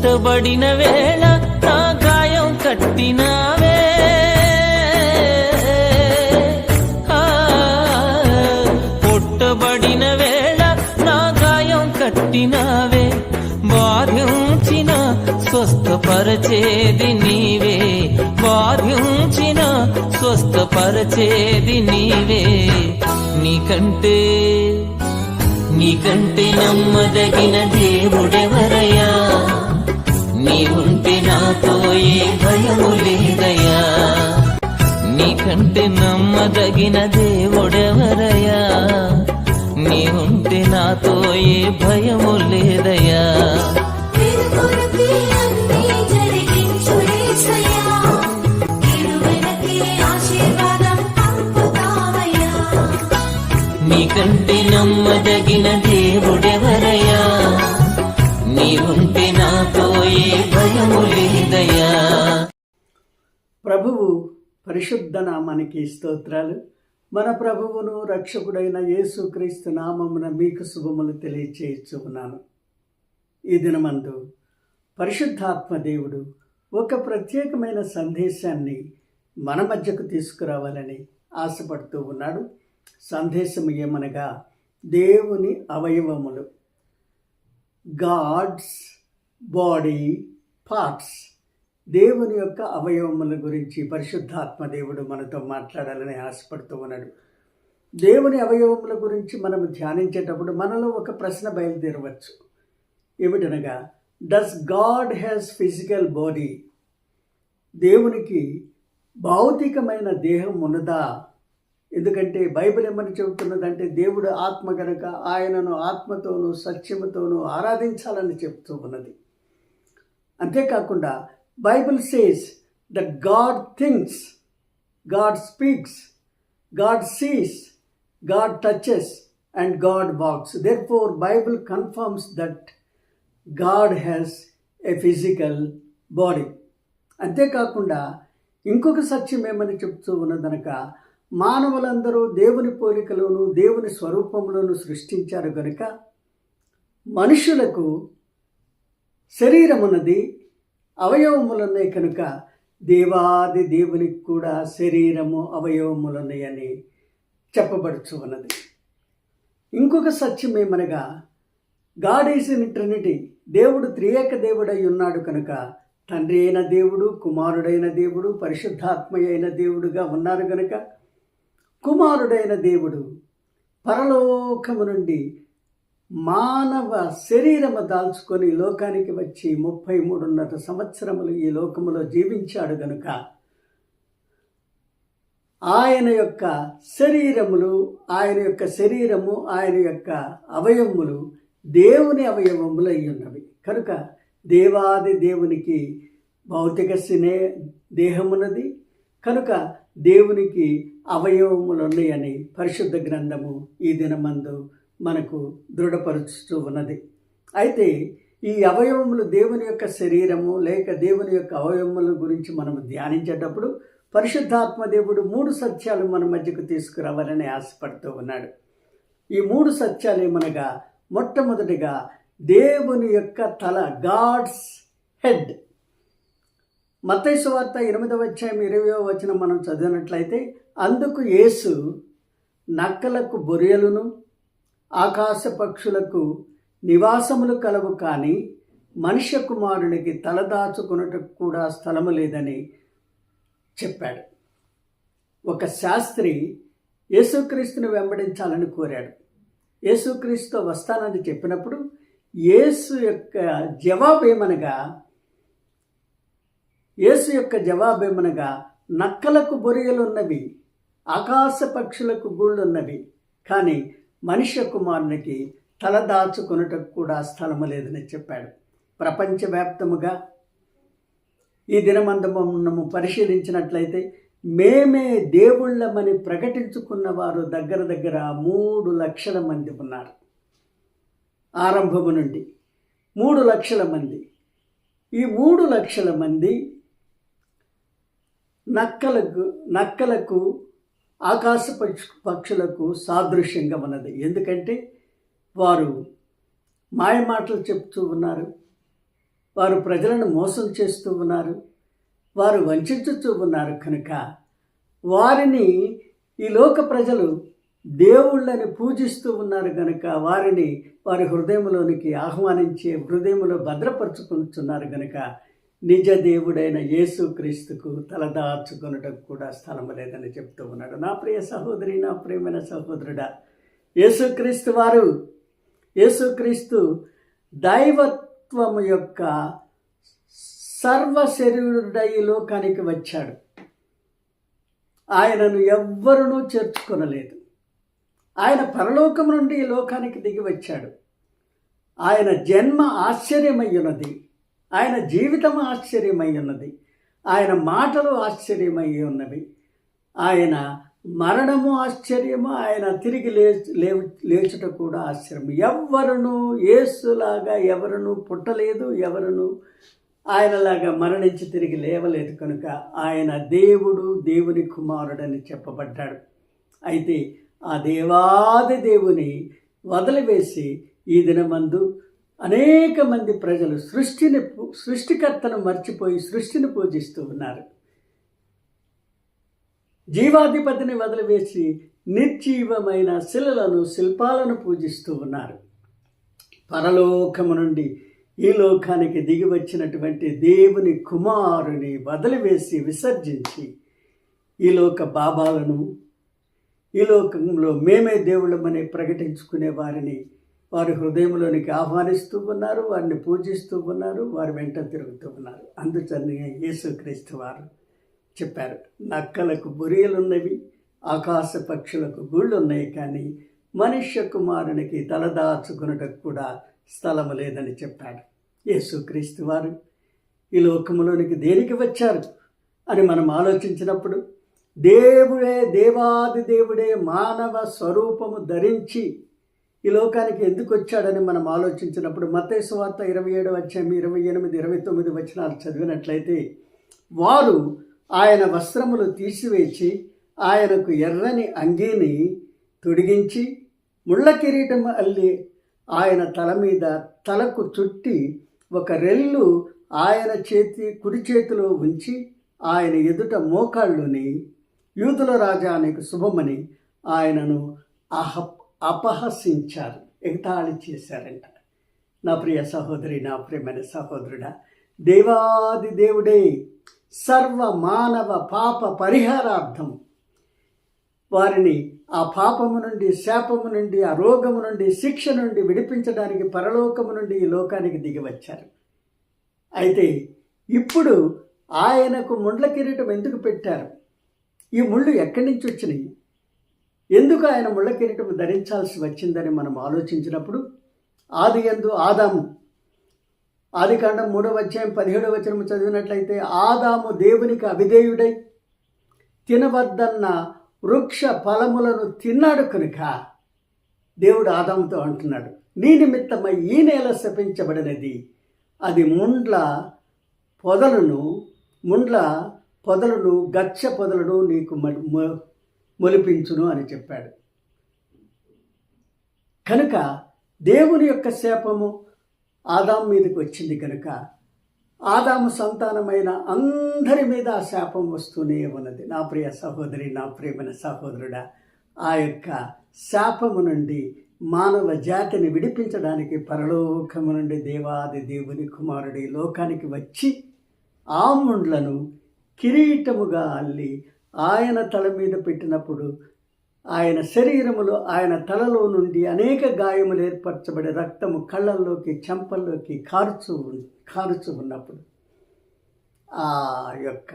పుట్టబడిన వేళ నా గాయం కట్టినావే ఆ, పుట్టబడిన వేళ నా గాయం కట్టినావే బాధించిన స్వస్థపరచేది నీవే. బాధించిన స్వస్థపరచేది నీవే. నీకంటే నీకంటే నమ్మదగిన దేవుడెవరయా దేవుడెవరయ్యా నీవుంటే నాతో ఏ భయము లేదయ్యా. నీకంటే నమ్మదగిన దేవుడెవరయ్యా? నీవుంటే నాతో ఏ భయము లేదయ్యా. నీకంటే నమ్మదగిన దేవుడెవరయ్యా? ప్రభువు పరిశుద్ధ నామానికి స్తోత్రాలు. మన ప్రభువును రక్షకుడైన యేసుక్రీస్తు నామమున మీకు శుభములు తెలియచేయచ్చు ఈ దినమందు పరిశుద్ధాత్మ దేవుడు ఒక ప్రత్యేకమైన సందేశాన్ని మన మధ్యకు తీసుకురావాలని ఆశపడుతూ ఉన్నాడు. సందేశం ఏమనగా దేవుని అవయవములు. గాడ్స్ బాడీ పార్ట్స్ దేవుని యొక్క అవయవముల గురించి పరిశుద్ధాత్మ దేవుడు మనతో మాట్లాడాలని ఆశపడుతూ ఉన్నాడు. దేవుని అవయవముల గురించి మనం ధ్యానించేటప్పుడు మనలో ఒక ప్రశ్న బయలుదేరవచ్చు. ఏమిటనగా does God has physical body దేవునికి భౌతికమైన దేహం ఉన్నదా? ఎందుకంటే బైబిల్ ఏమని చెబుతున్నదంటే దేవుడు ఆత్మ గనుక ఆయనను ఆత్మతోనూ సత్యముతోనూ ఆరాధించాలని చెప్తూ ఉన్నది. అంతేకాకుండా Bible says that God thinks God speaks God sees God touches and God walks. Therefore Bible confirms that God has a physical body. అంతేకాకుండా ఇంకొక సత్యం ఏమని చెప్తూ ఉన్నదనక మానవులందరూ దేవుని పోలికలోను దేవుని స్వరూపంలోను సృష్టించారు గనుక మనుషులకు శరీరమున్నది అవయవములున్నాయి కనుక దేవాది దేవునికి కూడా శరీరము అవయవములున్నాయని చెప్పబడుచు ఉన్నది. ఇంకొక సత్యం ఏమనగా గాడ్ ఈజ్ ఇన్ ట్రినిటీ దేవుడు త్రియేక దేవుడై ఉన్నాడు కనుక తండ్రి అయిన దేవుడు కుమారుడైన దేవుడు పరిశుద్ధాత్మ అయిన దేవుడుగా ఉన్నారు కనుక కుమారుడైన దేవుడు పరలోకము నుండి మానవ శరీరము దాల్చుకొని లోకానికి వచ్చి ముప్పై మూడున్నర సంవత్సరములు ఈ లోకములో జీవించాడు గనుక ఆయన యొక్క శరీరములు ఆయన యొక్క శరీరము ఆయన యొక్క అవయవములు దేవుని అవయవములు అయి ఉన్నవి కనుక దేవాది దేవునికి భౌతిక సినే దేహమున్నది. కనుక దేవునికి అవయవములు ఉన్నాయని పరిశుద్ధ గ్రంథము ఈ దినమందు మనకు దృఢపరుచుతూ ఉన్నది. అయితే ఈ అవయవములు దేవుని యొక్క శరీరము లేక దేవుని యొక్క అవయవముల గురించి మనం ధ్యానించేటప్పుడు పరిశుద్ధాత్మ దేవుడు మూడు సత్యాలు మన మధ్యకు తీసుకురావాలని ఆశపడుతూ ఉన్నాడు. ఈ మూడు సత్యాలు ఏమనగా మొట్టమొదటిగా దేవుని యొక్క తల గాడ్స్ హెడ్. మత్తైసు వార్త ఎనిమిదవ అధ్యాయం ఇరవయో వచనం మనం చదివినట్లయితే అందుకు యేసు నక్కలకు బొరియలును ఆకాశ పక్షులకు నివాసములు కలవు కానీ మనుష్య కుమారునికి తలదాచుకున్నటకు కూడా స్థలము లేదని చెప్పాడు. ఒక శాస్త్రి యేసుక్రీస్తును వెంబడించాలని కోరాడు. యేసుక్రీస్తు వస్తానని చెప్పినప్పుడు యేసు యొక్క జవాబు ఏమనగా యేసు యొక్క జవాబు ఏమనగా నక్కలకు బొరియలున్నవి ఆకాశ పక్షులకు గూళ్ళున్నవి కానీ మనుష్య కుమారునికి తలదాచుకొనుటకు కూడా స్థలము లేదని చెప్పాడు. ప్రపంచవ్యాప్తముగా ఈ దినమందము పరిశీలించినట్లయితే మేమే దేవుళ్ళమని ప్రకటించుకున్న వారు దగ్గర దగ్గర మూడు లక్షల మంది ఉన్నారు. ఆరంభము నుండి మూడు లక్షల మంది. ఈ మూడు లక్షల మంది నక్కలకు నక్కలకు ఆకాశ పక్షులకు సాదృశ్యంగా ఉన్నది. ఎందుకంటే వారు మాయ మాటలు చెప్తూ ఉన్నారు. వారు ప్రజలను మోసం చేస్తూ ఉన్నారు. వారు వంచుతూ ఉన్నారు. కనుక వారిని ఈ లోక ప్రజలు దేవుళ్ళని పూజిస్తూ ఉన్నారు కనుక వారిని వారి హృదయంలోనికి ఆహ్వానించే హృదయంలో భద్రపరుచుకుంటున్నారు కనుక నిజ దేవుడైన యేసుక్రీస్తుకు తలదార్చుకున్నటకు కూడా స్థలం లేదని చెప్తూ ఉన్నాడు. నా ప్రియ సహోదరి నా ప్రియమైన సహోదరుడా యేసుక్రీస్తు వారు యేసుక్రీస్తు దైవత్వము యొక్క సర్వశరీరుడ ఈ లోకానికి వచ్చాడు. ఆయనను ఎవ్వరునూ చేర్చుకొనలేదు. ఆయన పరలోకం నుండి ఈ లోకానికి దిగి వచ్చాడు. ఆయన జన్మ ఆశ్చర్యమయ్యున్నది. ఆయన జీవితం ఆశ్చర్యమై ఉన్నది ఆయన మాటలు ఆశ్చర్యమై ఉన్నవి ఆయన మరణము ఆశ్చర్యము. ఆయన తిరిగి లే లేవు లేచుట కూడా ఆశ్చర్యం ఎవరును ఏసులాగా ఎవరును పుట్టలేదు ఎవరును ఆయనలాగా మరణించి తిరిగి లేవలేదు కనుక ఆయన దేవుడు దేవుని కుమారుడని చెప్పబడ్డాడు. అయితే ఆ దేవాది దేవుని వదిలివేసి ఈ దినమందు అనేక మంది ప్రజలు సృష్టిని పూ- సృష్టికర్తను మర్చిపోయి సృష్టిని పూజిస్తూ ఉన్నారు. జీవాధిపతిని వదిలివేసి నిర్జీవమైన శిలలను శిల్పాలను పూజిస్తూ ఉన్నారు. పరలోకము నుండి ఈ లోకానికి దిగి వచ్చినటువంటి దేవుని కుమారుని వదిలివేసి విసర్జించి ఈ లోక బాబాలను ఈ లోకంలో మేమే దేవుళ్ళమని ప్రకటించుకునే వారిని వారి హృదయంలోనికి ఆహ్వానిస్తూ ఉన్నారు వారిని పూజిస్తూ ఉన్నారు వారి వెంట తిరుగుతూ ఉన్నారు. అందుచని యేసుక్రీస్తు వారు చెప్పారు నక్కలకు బురియలున్నవి ఆకాశ పక్షులకు గుళ్ళున్నాయి కానీ మనుష్య కుమారునికి తలదాచుకున్నటకు కూడా స్థలము లేదని చెప్పాడు యేసుక్రీస్తు వారు. ఈ లోకములోనికి దేనికి వచ్చారు అని మనం ఆలోచించినప్పుడు దేవుడే దేవాది దేవుడే మానవ స్వరూపము ధరించి ఈ లోకానికి ఎందుకు వచ్చాడని మనం ఆలోచించినప్పుడు మత్తయి వార్త ఇరవై ఏడు వచ్చాము ఇరవై ఎనిమిది ఇరవై తొమ్మిది వచనాలు చదివినట్లయితే వారు ఆయన వస్త్రములు తీసివేసి ఆయనకు ఎర్రని అంగీని తొడిగించి ముళ్ళ కిరీటం అల్లి ఆయన తల మీద తలకు చుట్టి ఒక రెల్లు ఆయన చేతి కుడి చేతిలో ఉంచి ఆయన ఎదుట మోకాళ్ళుని యూదుల రాజా అనేక శుభమని ఆయనను అహ అపహసించారు. ఎగతాళి చేశారంట. నా ప్రియ సహోదరి నా ప్రియమైన సహోదరుడా దేవాది దేవుడే సర్వ మానవ పాప పరిహారార్థం. వారిని ఆ పాపము నుండి శాపము నుండి ఆ రోగము నుండి శిక్ష నుండి విడిపించడానికి పరలోకము నుండి ఈ లోకానికి దిగి వచ్చారు. అయితే ఇప్పుడు ఆయనకు ముండ్ల కిరీటం ఎందుకు పెట్టారు? ఈ ముళ్ళు ఎక్కడి నుంచి వచ్చినాయి? ఎందుకు ఆయన ముళ్ళ కిరీటం ధరించాల్సి వచ్చిందని మనం ఆలోచించినప్పుడు ఆది ఎందు ఆదాము ఆదికాండం మూడవ అధ్యాయం పదిహేడవ వచనం చదివినట్లయితే ఆదాము దేవునికి అవిధేయుడై తినవద్దన్న వృక్ష ఫలములను తిన్నాడు కనుక దేవుడు ఆదాముతో అంటున్నాడు నీ నిమిత్తమై ఈ నేల శపించబడినది. అది ముండ్ల పొదలను ముండ్ల పొదలను గచ్చ పొదలను నీకు మ- మొలిపించును అని చెప్పాడు. కనుక దేవుని యొక్క శాపము ఆదాం మీదకి వచ్చింది కనుక ఆదాము సంతానమైన అందరి మీద ఆ శాపం వస్తూనే ఉన్నది. నా ప్రియ సహోదరి నా ప్రియమైన సహోదరుడా ఆ యొక్క శాపము నుండి మానవ జాతిని విడిపించడానికి పరలోకము నుండి దేవాది దేవుని కుమారుడి లోకానికి వచ్చి ఆముండ్లను కిరీటముగా అల్లి ఆయన తల మీద పెట్టినప్పుడు ఆయన శరీరములో ఆయన తలలో నుండి అనేక గాయములు ఏర్పరచబడి రక్తము కళ్ళల్లోకి చెంపల్లోకి కారుచు కారుచు ఉన్నప్పుడు ఆ యొక్క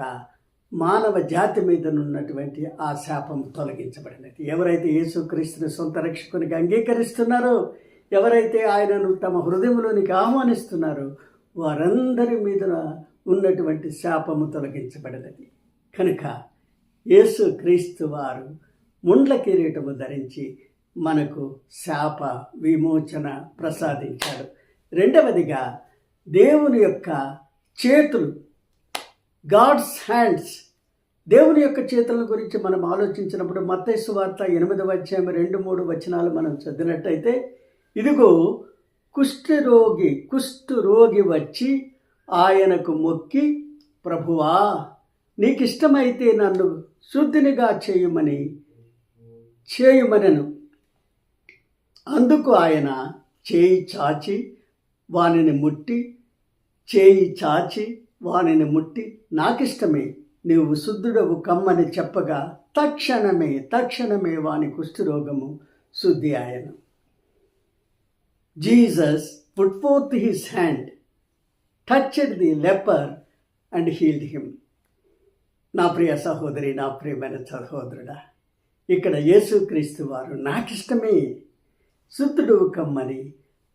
మానవ జాతి మీద ఉన్నటువంటి ఆ శాపం తొలగించబడినది. ఎవరైతే యేసుక్రీస్తుని సొంత రక్షకునికి అంగీకరిస్తున్నారో ఎవరైతే ఆయనను తమ హృదయంలోనికి ఆహ్వానిస్తున్నారో వారందరి మీద ఉన్నటువంటి శాపము తొలగించబడినది. కనుక యేసు క్రీస్తు వారు ముండ్ల కిరీటము ధరించి మనకు శాప విమోచన ప్రసాదించాడు. రెండవదిగా దేవుని యొక్క చేతులు గాడ్స్ హ్యాండ్స్ దేవుని యొక్క చేతుల గురించి మనం ఆలోచించినప్పుడు మత్తైసు వార్త ఎనిమిదవ అధ్యాయం రెండు మూడు వచనాలు మనం చదివినట్టయితే ఇదిగో కుష్ఠరోగి కుష్ఠు రోగి వచ్చి ఆయనకు మొక్కి ప్రభువా నీకిష్టమైతే నన్ను శుద్ధినిగా చేయమని చేయమనను. అందుకు ఆయన చేయి చాచి వానిని ముట్టి చేయి చాచి వానిని ముట్టి నాకిష్టమే నీవు శుద్ధుడవు కమ్మని చెప్పగా తక్షణమే తక్షణమే వాని కుష్ఠరోగము శుద్ధి ఆయన. Jesus put forth his hand touched the leper and healed him. నా ప్రియ సహోదరి నా ప్రియమైన సహోదరుడా ఇక్కడ యేసుక్రీస్తు వారు నాకిష్టమే శుద్ధుడు కమ్మని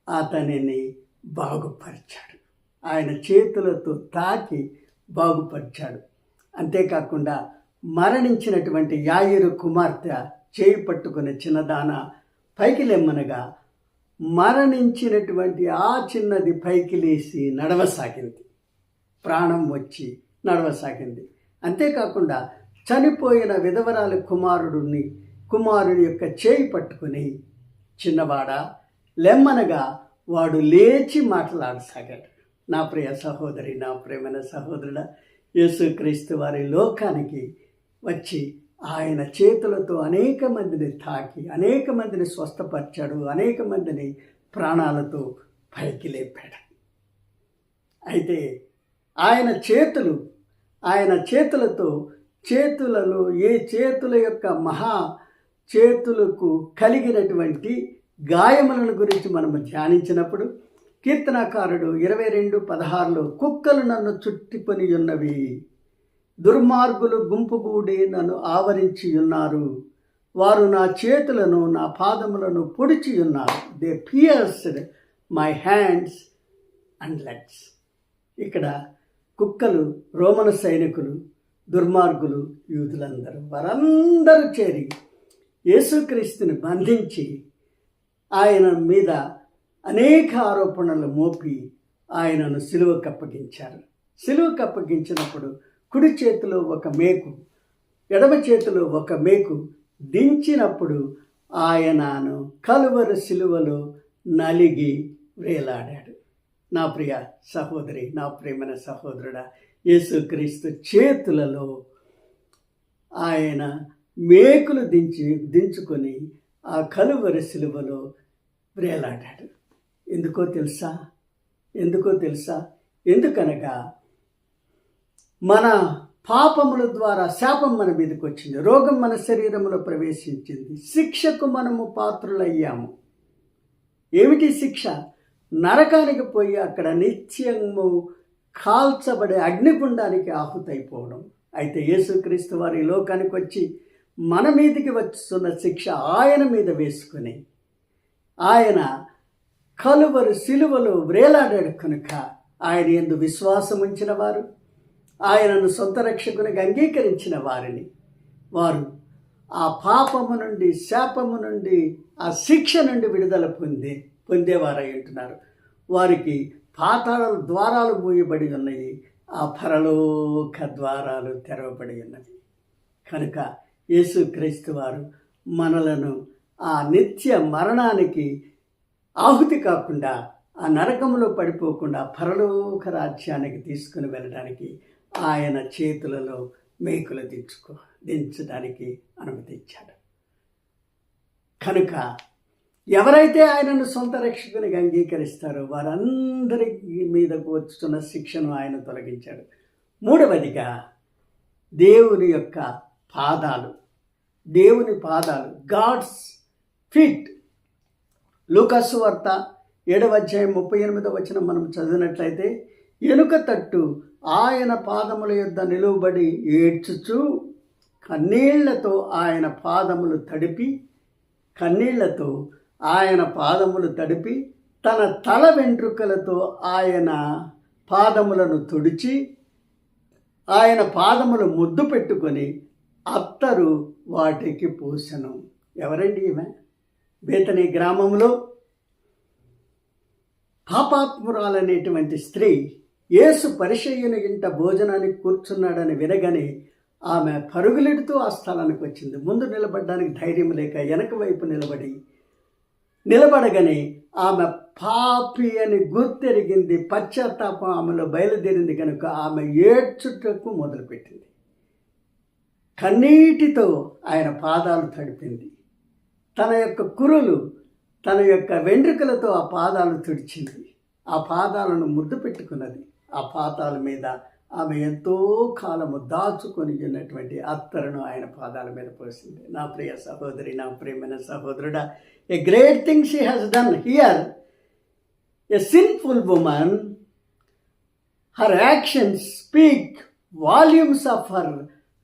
అతనిని బాగుపరిచాడు. ఆయన చేతులతో తాకి బాగుపరిచాడు. అంతేకాకుండా మరణించినటువంటి యాయిరు కుమార్తె చేయి పట్టుకున్న చిన్నదాన పైకి లెమ్మనగా మరణించినటువంటి ఆ చిన్నది పైకి లేచి నడవసాగింది. ప్రాణం వచ్చి నడవసాగింది. అంతేకాకుండా చనిపోయిన విధవరాల కుమారుడిని కుమారుని యొక్క చేయి పట్టుకుని చిన్నవాడా లెమ్మనగా వాడు లేచి మాట్లాడసాగాడు. నా ప్రియ సహోదరి నా ప్రేమైన సహోదరుడ యేసుక్రీస్తు వారి లోకానికి వచ్చి ఆయన చేతులతో అనేక మందిని తాకి అనేక మందిని స్వస్థపరిచాడు అనేక మందిని ప్రాణాలతో పైకి లేపాడు. అయితే ఆయన చేతులు ఆయన చేతులతో చేతులలో ఏ చేతుల యొక్క మహా చేతులకు కలిగినటువంటి గాయములను గురించి మనం ధ్యానించినప్పుడు కీర్తనాకారుడు ఇరవై రెండు పదహారులో కుక్కలు నన్ను చుట్టిపని ఉన్నవి దుర్మార్గులు గుంపుగూడి నన్ను ఆవరించి ఉన్నారు వారు నా చేతులను నా పాదములను పొడిచి ఉన్నారు they pierced my hands and legs ఇక్కడ కుక్కలు రోమన సైనికులు దుర్మార్గులు యూదులందరూ వారందరూ చేరి యేసుక్రీస్తుని బంధించి ఆయన మీద అనేక ఆరోపణలు మోపి ఆయనను సిలువకు అప్పగించారు సిలువకు అప్పగించినప్పుడు కుడి చేతిలో ఒక మేకు ఎడమ చేతిలో ఒక మేకు దించినప్పుడు ఆయనను కలువరు సిలువలో నలిగి వేలాడాడు. నా ప్రియ సహోదరి నా ప్రేమైన సహోదరుడా యేసుక్రీస్తు చేతులలో ఆయన మేకులు దించి దించుకొని ఆ కలువరి సిలువలో వేలాడాడు. ఎందుకో తెలుసా? ఎందుకో తెలుసా? ఎందుకనగా మన పాపముల ద్వారా శాపం మన మీదకి వచ్చింది. రోగం మన శరీరంలో ప్రవేశించింది. శిక్షకు మనము పాత్రులయ్యాము. ఏమిటి శిక్ష? నరకానికి పోయి అక్కడ నిత్యము కాల్చబడే అగ్నిగుండానికి ఆహుతైపోవడం. అయితే యేసుక్రీస్తు వారి లోకానికి వచ్చి మన మీదికి వస్తున్న శిక్ష ఆయన మీద వేసుకుని ఆయన కలువరు సిలువలు వ్రేలాడాడు కనుక ఆయన ఎందు విశ్వాసం ఉంచిన వారు ఆయనను సొంత రక్షకునిగా అంగీకరించిన వారిని. వారు ఆ పాపము నుండి శాపము నుండి ఆ శిక్ష నుండి విడుదల పొంది పొందేవారై ఉంటున్నారు. వారికి పాతాళ ద్వారాలు మూయబడి ఉన్నాయి. ఆ పరలోక ద్వారాలు తెరవబడి ఉన్నవి. కనుక యేసుక్రీస్తు వారు మనలను ఆ నిత్య మరణానికి ఆహుతి కాకుండా ఆ నరకంలో పడిపోకుండా పరలోక రాజ్యానికి తీసుకుని వెళ్ళడానికి ఆయన చేతులలో మేకులు దించుకో దించడానికి అనుమతించాడు కనుక ఎవరైతే ఆయనను సొంత రక్షకునిగా అంగీకరిస్తారో వారందరి మీదకు వచ్చుతున్న శిక్షను ఆయన తొలగించాడు. మూడవదిగా దేవుని యొక్క పాదాలు దేవుని పాదాలు గాడ్స్ ఫిట్ లూకస్సు వార్త ఏడవ అధ్యాయం ముప్పై ఎనిమిదవ వచనం మనం చదివినట్లయితే ఎనుక తట్టు ఆయన పాదముల యొద్ద నిలువబడి ఏడ్చుచు కన్నీళ్ళతో ఆయన పాదములు తడిపి కన్నీళ్ళతో ఆయన పాదములు తడిపి తన తల వెంట్రుకలతో ఆయన పాదములను తుడిచి ఆయన పాదములు ముద్దు పెట్టుకొని అత్తరు వాటికి పూసను. ఎవరండి ఈమె? బేతని గ్రామంలో పాపాత్మురాలనేటువంటి స్త్రీ యేసు పరిచయ్యుని ఇంట భోజనానికి కూర్చున్నాడని వినగానే ఆమె పరుగులెడుతూ ఆ స్థలానికి వచ్చింది ముందు నిలబడడానికి ధైర్యం లేక వెనక వైపు నిలబడి నిలబడగానే ఆమె పాపి అని గుర్తెరిగింది పశ్చాత్తాపం ఆమెలో బయలుదేరింది కనుక ఆమె ఏడ్చుటకు మొదలుపెట్టింది. కన్నీటితో ఆయన పాదాలు తడిపింది. తన యొక్క కురులు తన యొక్క వెంట్రుకలతో ఆ పాదాలు తుడిచింది. ఆ పాదాలను ముద్దు పెట్టుకున్నది. ఆ పాదాల మీద ఆమె ఎంతో కాలము దాచుకొని ఉన్నటువంటి అత్తరును ఆయన పాదాల మీద పోసింది. నా ప్రియ సహోదరి నా ప్రియమైన సహోదరుడా a great thing she has done here a sinful woman her action speak volumes of her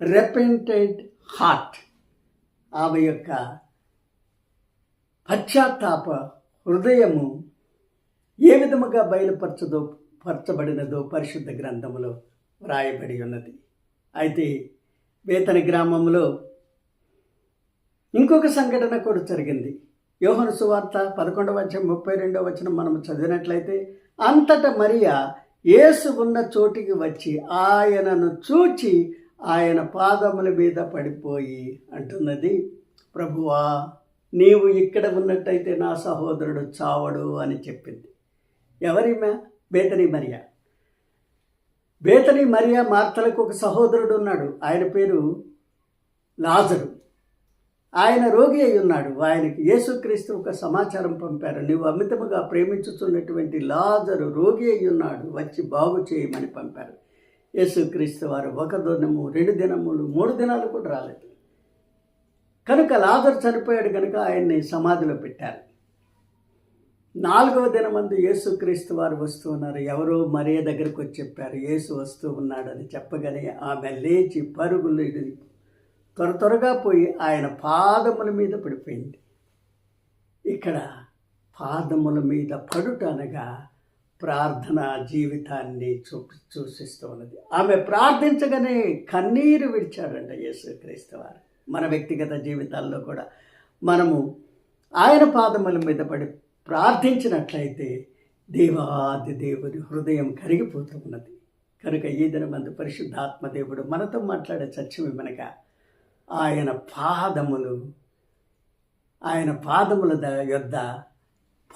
repented heart ఆమె యొక్క పశ్చాత్తాప హృదయము ఏ విధముగా బయలుపరచదో పరచబడినదో పరిశుద్ధ గ్రంథములో వ్రాయబడి ఉన్నది. అయితే వేతని గ్రామంలో ఇంకొక సంఘటన కూడా జరిగింది. యోహన సువార్త పదకొండవ వచనం ముప్పై రెండవ వచనం మనం చదివినట్లయితే అంతటా మరియా యేసు ఉన్న చోటికి వచ్చి ఆయనను చూచి ఆయన పాదముల మీద పడిపోయి అంటున్నది ప్రభువా నీవు ఇక్కడ ఉన్నట్టయితే నా సహోదరుడు చావడు అని చెప్పింది. ఎవరిమే బేతని మరియా. బేతని మరియా మార్తలకు ఒక సహోదరుడు ఉన్నాడు. ఆయన పేరు లాజరు. ఆయన రోగి అయి ఉన్నాడు. ఆయనకి యేసుక్రీస్తు ఒక సమాచారం పంపారు. నీవు అమితముగా ప్రేమించుతున్నటువంటి లాజరు రోగి అయి ఉన్నాడు. వచ్చి బాగు చేయమని పంపారు. యేసుక్రీస్తు వారు ఒక దినము రెండు దినములు మూడు దినాలు కూడా రాలేదు. కనుక లాజరు చనిపోయాడు కనుక ఆయన్ని సమాధిలో పెట్టారు. నాలుగవ దినమందు యేసుక్రీస్తు వారు వస్తూ ఉన్నారు. ఎవరో మరే దగ్గరకు వచ్చి చెప్పారు యేసు వస్తూ ఉన్నాడని చెప్పగానే ఆమె లేచి పరుగులు త్వర త్వరగా పోయి ఆయన పాదముల మీద పడిపోయింది. ఇక్కడ పాదముల మీద పడుట అనగా ప్రార్థన జీవితాన్ని చూపి సూచిస్తూ ఉన్నది. ఆమె ప్రార్థించగానే కన్నీరు విడిచాడంట యేసుక్రీస్తు వారు. మన వ్యక్తిగత జీవితాల్లో కూడా మనము ఆయన పాదముల మీద పడి ప్రార్థించినట్లయితే దేవాది దేవుని హృదయం కరిగిపోతూ ఉన్నది. కనుక ఈ దినమందు పరిశుద్ధాత్మదేవుడు మనతో మాట్లాడే సత్యం మనక ఆయన పాదములు ఆయన పాదముల ద- యొద్ద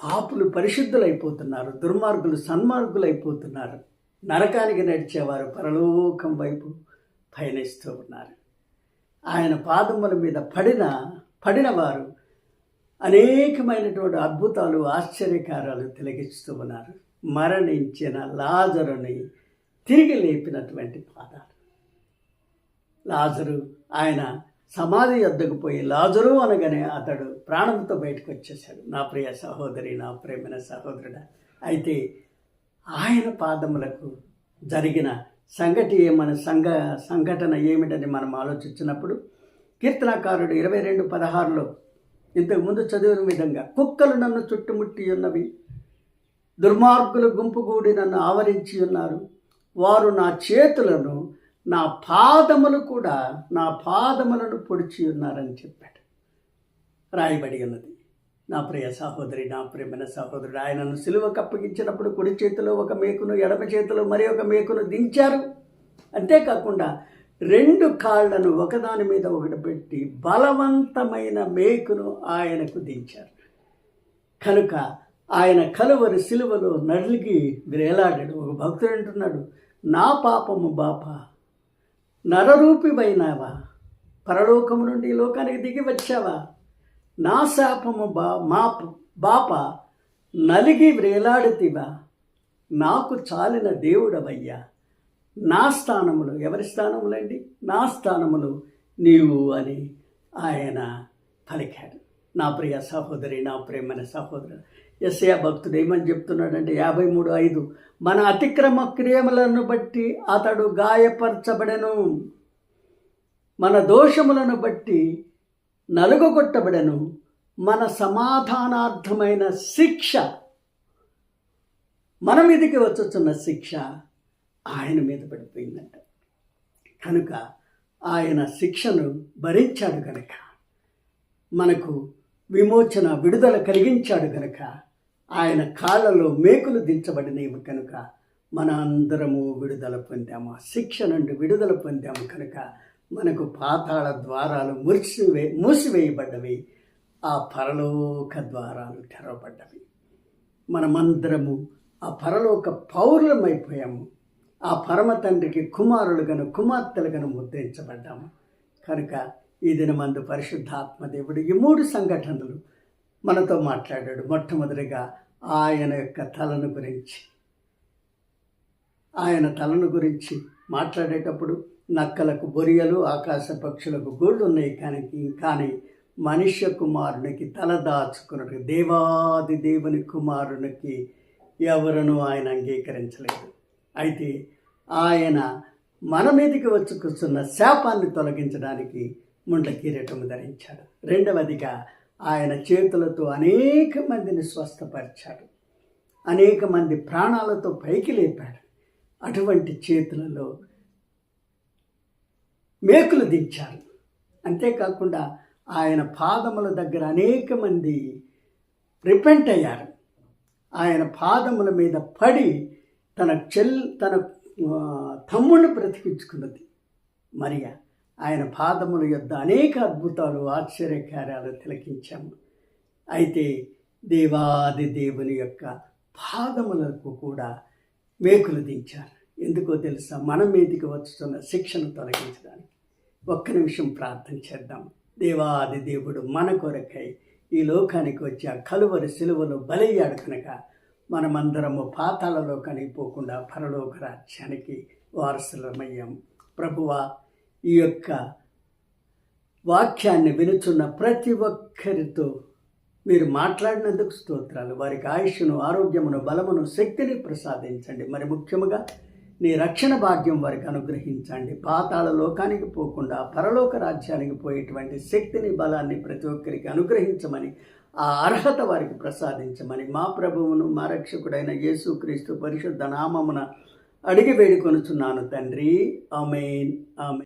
పాపులు పరిశుద్ధులైపోతున్నారు దుర్మార్గులు సన్మార్గులైపోతున్నారు నరకానికి నడిచేవారు పరలోకం వైపు పయనిస్తూ ఉన్నారు. ఆయన పాదముల మీద పడిన పడినవారు అనేకమైనటువంటి అద్భుతాలు ఆశ్చర్యకారాలు తిలగిస్తూ ఉన్నారు. మరణించిన లాజరుని తిరిగి లేపినటువంటి పాదాలు. లాజరు ఆయన సమాధి వద్దకు పోయి లాజరు అనగానే అతడు ప్రాణంతో బయటకు వచ్చేశాడు. నా ప్రియ సహోదరి నా ప్రేమైన సహోదరుడ అయితే ఆయన పాదములకు జరిగిన సంగతి ఏమని సంఘ సంఘటన ఏమిటని మనం ఆలోచించినప్పుడు కీర్తనకారుడు ఇరవై రెండు పదహారులో ఇంతకుముందు చదివిన విధంగా కుక్కలు నన్ను చుట్టుముట్టి ఉన్నవి. దుర్మార్గులు గుంపుగూడి నన్ను ఆవరించి ఉన్నారు. వారు నా చేతులను నా పాదములు కూడా నా పాదములను పొడిచి ఉన్నారని చెప్పాడు. రాయబడి ఉన్నది. నా ప్రియ సహోదరి నా ప్రియమైన సహోదరుడు ఆయనను సిలువ కప్పగించినప్పుడు కుడి చేతిలో ఒక మేకును ఎడమ చేతిలో మరి ఒక మేకును దించారు. అంతేకాకుండా రెండు కాళ్ళను ఒకదాని మీద ఒకటి పెట్టి బలవంతమైన మేకును ఆయనకు దించారు. కనుక ఆయన కలువరి సిలువలో నలిగి వేలాడాడు. ఒక భక్తుడు అంటున్నాడు నా పాపము బాప నరరూపివైనావా? పరలోకము నుండి ఈ లోకానికి దిగి వచ్చావా? నా శాపము బా మా బాప నలిగి వ్రేలాడుతివా నాకు చాలిన దేవుడవయ్యా. నా స్థానములు ఎవరి స్థానములండి? నా స్థానములు నీవు అని ఆయన పలికాడు. నా ప్రియ సహోదరి నా ప్రేమైన సహోదరు ఎస్ఐ భక్తుడు ఏమని చెప్తున్నాడంటే యాభై మూడు ఐదు మన అతిక్రమ క్రియములను బట్టి అతడు గాయపరచబడెను. మన దోషములను బట్టి నలుగొట్టబడెను మన సమాధానార్థమైన శిక్ష మన మీదకి వచ్చుచున్న శిక్ష ఆయన మీద పడిపోయిందంట. కనుక ఆయన శిక్షను భరించాడు కనుక మనకు విమోచన విడుదల కలిగించాడు కనుక ఆయన కాళ్ళలో మేకులు దించబడినవి కనుక మన అందరము విడుదల పొందాము. ఆ శిక్ష నుండి విడుదల పొందాము కనుక మనకు పాతాళ ద్వారాలు మురిసివే మూసివేయబడ్డవి. ఆ పరలోక ద్వారాలు తెరవబడ్డవి. మనమందరము ఆ పరలోక పౌరులమైపోయాము. ఆ పరమ తండ్రికి కుమారులుగాను కుమార్తెలుగాను ముద్రించబడ్డాము. కనుక ఈ దినమందు పరిశుద్ధాత్మ దేవుడు ఈ మూడు సంఘటనలు మనతో మాట్లాడాడు. మొట్టమొదటిగా ఆయన యొక్క తలను గురించి. ఆయన తలను గురించి మాట్లాడేటప్పుడు నక్కలకు బొరియలు ఆకాశ పక్షులకు గోళ్ళు ఉన్నాయి కానీ కానీ మనుష్య కుమారునికి తల దాచుకున్నట్టు దేవాది దేవుని కుమారునికి ఎవరను ఆయన అంగీకరించలేదు. అయితే ఆయన మన మీదకి వచ్చి కూర్చున్న శాపాన్ని తొలగించడానికి ముండ్ల కిరీటము ధరించాడు. రెండవదిగా ఆయన చేతులతో అనేక మందిని స్వస్థపరిచాడు. అనేక మంది ప్రాణాలతో పైకి లేపాడు. అటువంటి చేతులలో మేకులు దించారు అంతేకాకుండా ఆయన పాదముల దగ్గర అనేక మంది రిపెంట్ అయ్యారు. ఆయన పాదముల మీద పడి తన చెల్ తన తమ్ముడిని బ్రతికించుకున్నది మరియా. ఆయన పాదముల యొద్ద అనేక అద్భుతాలు ఆశ్చర్యకార్యాలు తిలకించాము. అయితే దేవాది దేవుని యొక్క పాదములకు కూడా మేకులు దించారు. ఎందుకో తెలుసా? మన మీదికి వచ్చుతున్న శిక్షను తొలగించడానికి. ఒక్క నిమిషం ప్రార్థన చేద్దాం. దేవాది దేవుడు మన కొరకై ఈ లోకానికి వచ్చి ఆ కలువరి సిలువలో బలయ్యాడు కనుక మనమందరము పాతాలలో కనిగిపోకుండా పరలోక రాజ్యానికి వారసులమయ్యాం. ప్రభువ ఈ యొక్క వాక్యాన్ని వినుచున్న ప్రతి ఒక్కరితో మీరు మాట్లాడినందుకు స్తోత్రాలు. వారికి ఆయుష్ను ఆరోగ్యమును బలమును శక్తిని ప్రసాదించండి. మరి ముఖ్యముగా నీ రక్షణ భాగ్యం వారికి అనుగ్రహించండి. పాతాళ లోకానికి పోకుండా పరలోక రాజ్యానికి పోయేటువంటి శక్తిని బలాన్ని ప్రతి ఒక్కరికి అనుగ్రహించమని ఆ అర్హత వారికి ప్రసాదించమని మా ప్రభువును మా రక్షకుడైన యేసుక్రీస్తు పరిశుద్ధ నామమున అడిగి వేడుకొనుచున్నాను తండ్రి. ఆమెన్. ఆమె